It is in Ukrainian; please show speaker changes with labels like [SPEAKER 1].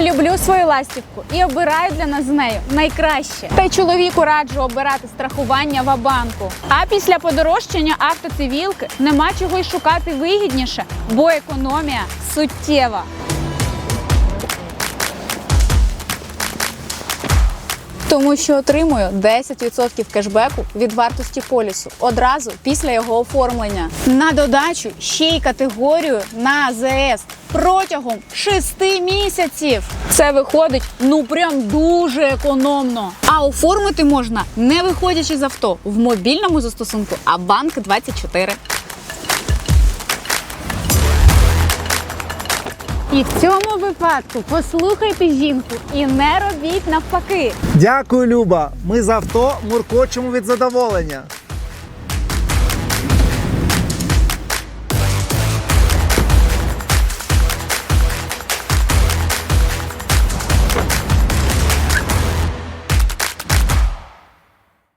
[SPEAKER 1] Люблю свою ластівку і обираю для нас з нею найкраще. Та й чоловіку раджу обирати страхування в банку. А після подорожчання автоцивілки нема чого й шукати вигідніше, бо економія суттєва. Тому що отримую 10% кешбеку від вартості полісу одразу після його оформлення. На додачу ще й категорію на АЗС протягом 6 місяців. Це виходить ну прям дуже економно. А оформити можна не виходячи з авто в мобільному застосунку Абанк 24. І в цьому випадку послухайте жінку і не робіть навпаки.
[SPEAKER 2] Дякую, Люба. Ми з авто муркочемо від задоволення.